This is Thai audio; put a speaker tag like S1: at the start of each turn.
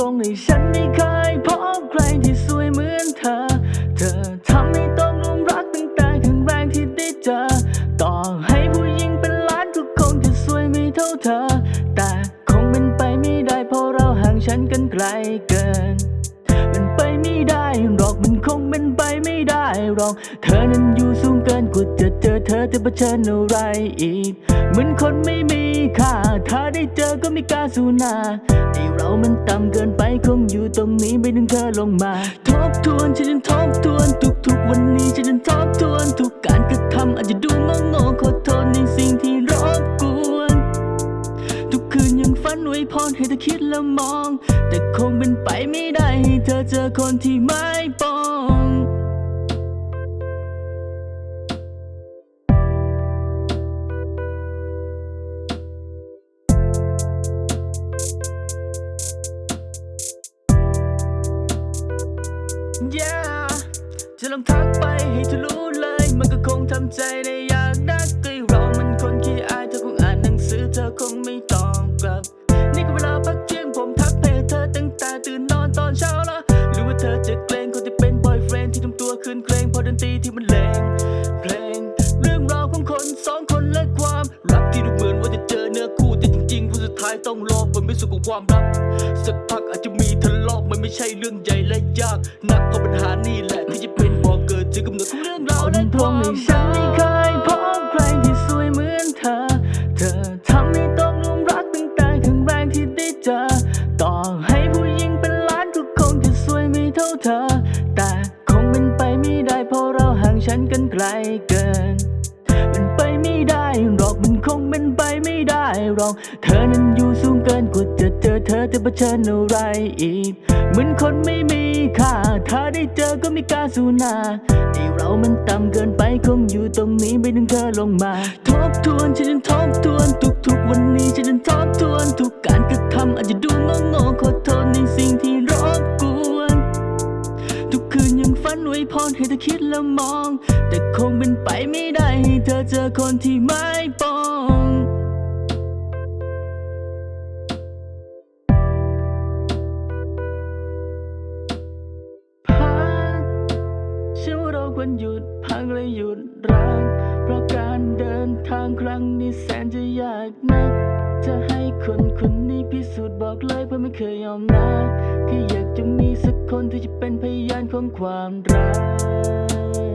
S1: บอกตรงๆเลยฉันไม่เคยพบใครที่สวยเหมือนเธอ เธอทำให้ต้องหลงรักตั้งแต่ครั้งแรกที่ได้เจอ ต่อให้ผู้หญิงเป็นล้านก็คงจะสวยไม่เท่าเธอ แต่คงเป็นไปไม่ได้เพราะเราห่างฉันกันไกลเกิน เป็นไปไม่ได้หรอกมันคงเป็นไปไม่ได้หรอก เธอนั้นอยู่สู อเธอจะเผชิญอะไรอีก เหมือนคนไม่มีค่า ถ้าได้เจอก็ไม่กล้าสู้หน้าไอเรามันต่ำเกินไปคงอยู่ตรงนี้ไม่ดึงเธอลงมา ทบทวนฉันยังทบทวนทุกๆวันนี้ฉันยังทบทวนทุกการกระทำอาจจะดูงงๆขอโทษในสิ่งที่รบกวน ทุกคืนยังฝันไว้พรให้เธอคิดและมอง แต่คงเป็นไปไม่ได้ให้เธอเจอคนที่ไม่ปอง Yeah จะลองทักไปให้เธอรู้เลย มันก็คงทำใจได้ยากนักใกลเรามันคนขี้อายเธอคงอ่านหนังสือเธอคงไม่ตอบกลับ นี่ก็เวลาพักเที่ยงผมทักเพเธอตั้งแต่ตื่นนอนตอนเช้าละหรือว่าเธอจะเกรงคนที่เป็นบอยเฟรนที่ทำตัวคืนเกรงพราะดนตรีที่มันแรงเพลง เรื่องราวของคนสองคนและความรักที่ดูเหมือนว่าจะเจอเนื้อคู่แต่จริงๆผู้สุดท้ายต้องรอผลพิสูจน์ของความรักสักพักอาจจะมีทะเลาะมัน ไม่ใช่เรื่องใหญ่และยากนักเพราะปัญหานี่แหละที่จะเป็นบ่อเกิดถึงกำเนิดของเรื่องราวและความรักฉันไม่เคยพบใครที่สวยเหมือนเธอ เธอทำให้ต้องหลงรักตั้งแต่ครั้งแรกที่ได้เจอ ต่อให้ผู้หญิงเป็นล้านก็คงจะสวยไม่เท่าเธอ แต่คงเป็นไปไม่ได้เพราะเราห่างฉันกันไกลเกินเป็นไปไม่ได้หรอกมันคงเป็นไปไม่ได้หรอก เธอนั้นอยู่สูงเกินกว่าจะ ธอจะเผชิญอะไรอีก เหมือนคนไม่มีค่า ถ้าได้เจอก็ไม่กล้าสู้หน้าไอเรามันต่ำเกินไปคงอยู่ตรงนี้ไม่ดึงเธอลงมา ทบทวนฉันยังทบทวนทุกๆวันนี้ฉันยังทบทวนทุกการกระทำอาจจะดูงงๆขอโทษในสิ่งที่รบกวน ทุกคืนยังฝันไว้พรให้เธอคิดและมอง แต่คงเป็นไปไม่ได้ให้เธอเจอคนที่ไม่ปอง วันว่าเราควรหยุดพักและหยุดรัก เพราะการเดินทางครั้งนี้แสนจะยากนัก จะให้คนคนนี้พิสูจน์บอกเลยเพราะไม่เคยยอมนะแค่อยากจะมีสักคนที่จะเป็นพยานของความรัก